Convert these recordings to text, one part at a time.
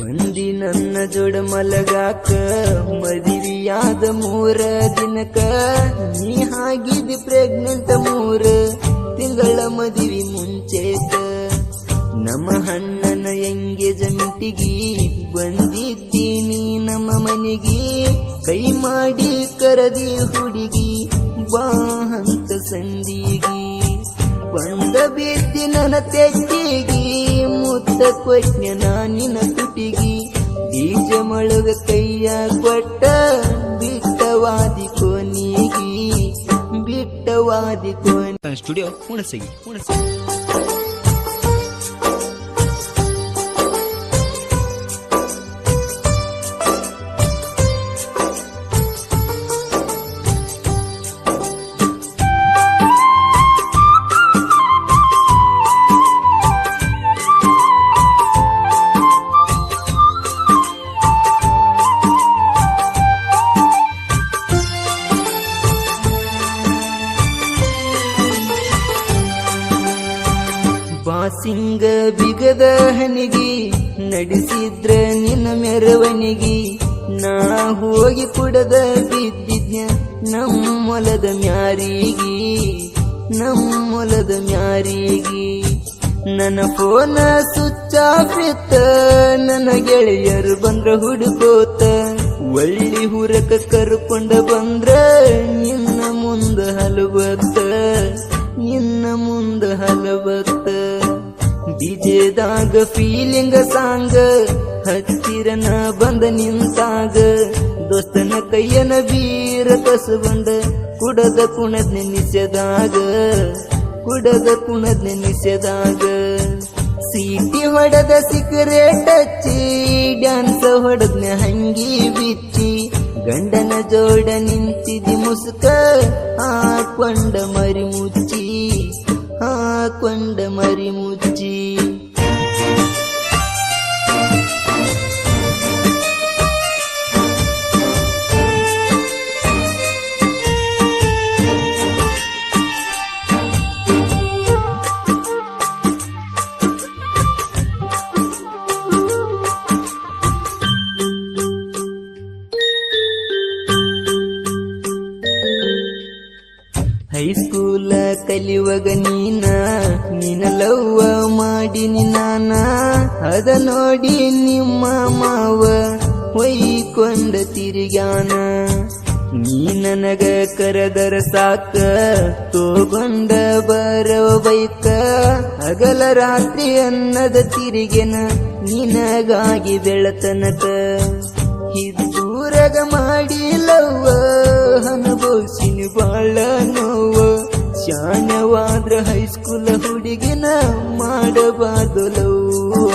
ಬಂದಿ ನನ್ನ ಜೋಡ ಮಲಗಾಕ, ಮದಿವಿಯಾದ ಮೂರ ದಿನಕ. ನೀ ಹಾಗಿದ್ದಿ ಪ್ರೆಗ್ನೆಂಟ್ ಮೂರ ತಿಂಗಳ ಮದಿವಿ ಮುಂಚೆಕ. ನಮ್ಮ ಹಣ್ಣನ ಜಂಟಿಗಿ ಬಂದಿದ್ದೀನಿ ನಮ್ಮ ಮನೆಗೆ. ಕೈ ಮಾಡಿ ಕರದಿ ಹುಡುಗಿ, ಬಾ ಅಂತ ಸಂದಿಗಿ. ಬಂದ ಬಿದ್ದಿ ನನ್ನ ತೆಟ್ಟಿಗಿ. ಮುತ್ತ ಕೊಟ್ಟ ನಾನಿನ ತುಟಿಗಿ, ಬೀಜ ಮೊಳಗ ಕೈಯ ಕೊಟ್ಟ ಬಿಟ್ಟವಾದಿ ಕೊನಿಗಿ ಬಿಟ್ಟವಾದಿ ಕೊನಿ ಸ್ಟುಡಿಯೋ ಹುಣಸಗಿ ಹುಣಸಗಿ ಬಾಸಿಂಗ ಬಿಗದ ಹನಿಗಿ, ನಡೆಸಿದ್ರ ನಿನ್ನ ಮೆರವಣಿಗಿ. ನಾ ಹೋಗಿ ಕುಡದ ಬಿದ್ದಿದ್ನ ನಮ್ಮೊಲದ ಮ್ಯಾರಿಗಿ ನಮ್ಮೊಲದ ಮ್ಯಾರಿಗಿ. ನನ್ನ ಫೋನ ಸುಚ್ಚ ಬಿತ್ತ ನನ್ನ ಗೆಳೆಯರು ಬಂದ್ರ ಹುಡುಕೋತ. ಒಳ್ಳಿ ಹುರಕ ಕರ್ಕೊಂಡ ಬಂದ್ರ ನಿನ್ನ ಮುಂದ ಹಲವತ್ತ, ನಿನ್ನ ಮುಂದ ಹಲವತ್ತ. ಡಿಜೆದಾಗ ಫೀಲಿಂಗ್ ಸಾಂಗ್. ಹತ್ತಿರನ ಬಂದ ನಿಂತಾಗ ದೋಸ್ತನ ಕೈಯನ ಬೀರ ಕಸಬಂಡ ಕುಡದ ಕುಣದ್ ನೆನಿಸದಾಗ ಕುಡದ ಕುಣದ್ ನೆನಿಸದಾಗ ಸೀಟಿ ಹೊಡೆದ ಸಿಗರೇಟ್ ಹಚ್ಚಿ, ಡ್ಯಾನ್ಸ್ ಹೊಡೆದ್ನ ಹಂಗಿ ಬಿಚ್ಚಿ. ಗಂಡನ ಜೋಡ ನಿಂತಿದಿ ಮುಸುಕ ಹಾಕೊಂಡ ಮರಿ ಮುಚ್ಚಿ. కొండ మరి ముచ్చి ಹೈಸ್ಕೂಲ ಕಲಿಯುವಾಗ ನೀನ ನಿನ ಲವ್ವ ಮಾಡಿನಿ ನಾನ. ಅದ ನೋಡಿ ನಿಮ್ಮ ಮಾವ ಹೊಯ್ಕೊಂಡ ತಿರುಗ್ಯಾನ ನೀ ನನಗ ಕರೆದರ ಸಾಕ, ತೋಗೊಂಡ ಬರವ ಬೈಕ. ಹಗಲ ರಾತ್ರಿ ಅನ್ನದ ತಿರುಗೆನ ನಿನಗಾಗಿ ಬೆಳತನಕ. ಇದ್ದೂರಗ ಮಾಡಿ ಅನುಭವಿಸಿನಿ ಶಾಣವಾದ್ರ ಹೈಸ್ಕೂಲ್ ಹುಡುಗಿನ ಮಾಡಬಾರ್ದು ಲವ್ವ.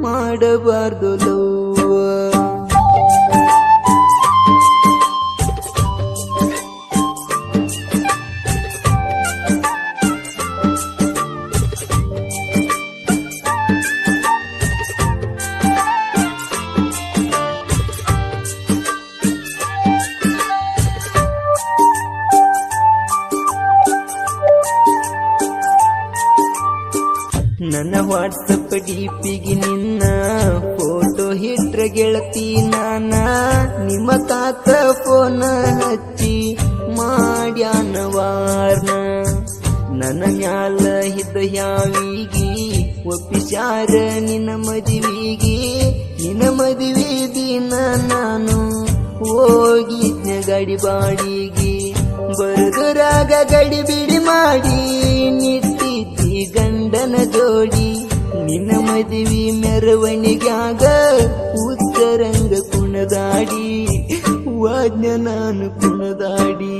ಮಾಡಬಾರ್ದು ಲವ್ವ. ವಾಟ್ಸಪ್ ಡಿಪಿಗೆ ನಿನ್ನ ಫೋಟೋ ಹಿಟ್ರ ಗೆಳತಿ ನಾನ. ನಿಮ್ಮ ತಾತ ಫೋನ ಹಚ್ಚಿ ಮಾಡ್ಯಾನ ವಾರ್ನ. ನನ್ನ ಮ್ಯಾಲ ಹಿದ್ದ ಯಾವಿಗಿ ಒಪ್ಪಿಸಾರ ನಿನ್ನ ಮದುವೆಗೆ. ನಿನ್ನ ಮದುವೆ ದಿನ ನಾನು ಹೋಗಿದ್ನ ಗಡಿ ಬಾಡಿಗೆ. ಬರುದರಾಗ ಗಡಿ ಬಿಡಿ ಮಾಡಿ ನಿಟ್ಟಿದ್ದಿ ಗಂಡನ ಜೋಡಿ ನಿನ್ನ ಮದುವೆ ಮೆರವಣಿಗ್ಯಾಗ ಉತ್ತರಂಗ ಕುಣದಾಡಿ ವಾಜ್ಞ ನಾನು ಕುಣದಾಡಿ.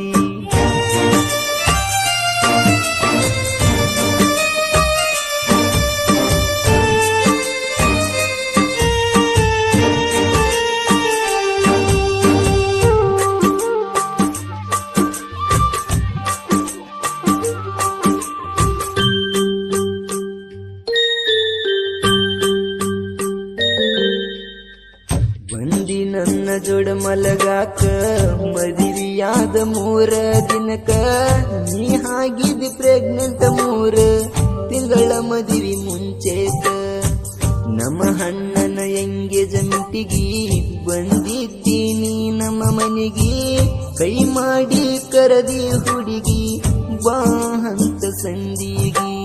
ಮಲಗಾಕ ಮದಿರಿಯಾದ ಮೂರ ದಿನಕ ನೀ ಆಗಿದ್ ಪ್ರೆಗ್ನೆಂಟ್ ಮೂರ ತಿಂಗಳ ಮದಿವಿ ಮುಂಚೆಕ. ನಮ್ಮ ಹಣ್ಣನ ಹೆಂಗೆ ಜಂಟಿಗಿ ಬಂದಿದ್ದೀನಿ ನಮ್ಮ ಮನೆಗೆ. ಕೈ ಮಾಡಿ ಕರದಿ ಹುಡುಗಿ, ಬಾ ಅಂತ ಸಂದಿಗಿ.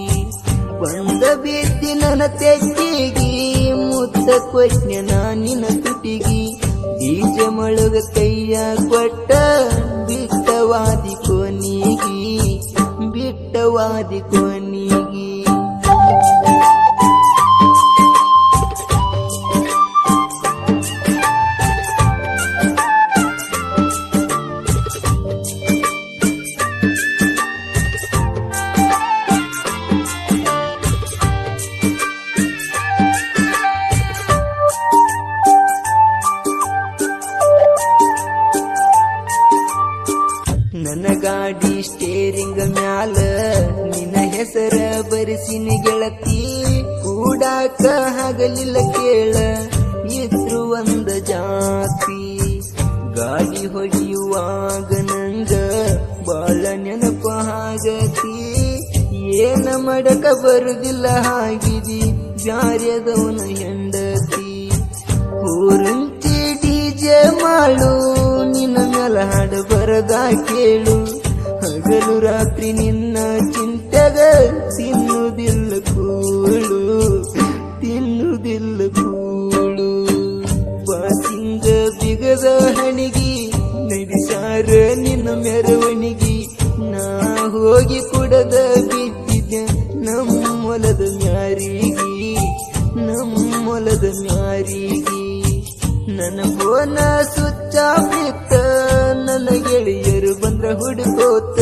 ಬಂದ ಬಿದ್ದಿ ನನ್ನ ತೆಕ್ಕಿಗಿ ಮುತ್ತ ಕೊಟ್ನೆ ನಾನಿನ ತುಟಿಗಿ. ಬೀಜ ಮೊಳಗ ಕೈಯ ಕೊಟ್ಟ ಬಿಟ್ಟವಾದಿ ಕೊನಿಗಿ ಬಿಟ್ಟವಾದಿ ಕೊನಿಗಿ. ಗಾಡಿ ಸ್ಟೇರಿಂಗ್ ಮ್ಯಾಲ. ನಿನ್ನ ಹೆಸರ ಬರೆಸಿನ ಗೆಳತಿ ಕೂಡಾಕ ಹಗಲಿಲ್ಲ ಕೇಳ. ಇದ್ರು ಒಂದ ಜಾತಿ. ಗಾಡಿ ಹೊಡೆಯುವಾಗ ನಂಗ ಬಾಳ ನೆನಪ ಆಗತಿ. ಏನ ಮಡಕ ಬರುದಿಲ್ಲ ಹಾಗಿದಿ, ಬ್ಯಾರ್ಯದವನ ಹೆಂಡತಿ. ಊರಂಚಿ ಡಿಜೆ ಮಾಡು ನಿನ್ನ ಮ್ಯಾಲ ಹಾಡು ಬರದ ಕೇಳು. ಹಗಲು ರಾತ್ರಿ ನಿನ್ನ ಚಿಂತೆಗ ತಿನ್ನುದಿಲ್ಲ ಕೂಳು ತಿನ್ನುವುದಿಲ್ಲ ಕೂಳು. ಬಾಸಿಂಗ ಬಿಗದ ಹಣಿಗಿ ನಡಿಸಾರ ನಿನ್ನ ಮೆರವಣಿಗೆ. ನಾ ಹೋಗಿ ಕುಡದ ಬಿದ್ದಿದ್ದೆ ನಮ್ಮೊಲದ ಮ್ಯಾರಿಗಿ ನಮ್ಮೊಲದ ಮ್ಯಾರಿಗಿ. ನನ್ನ ಬೋನ ಸುಚ್ಚ ಬಿತ್ತ ನನ್ನ ಗೆಳೆಯ ಹುಡುಕೋತ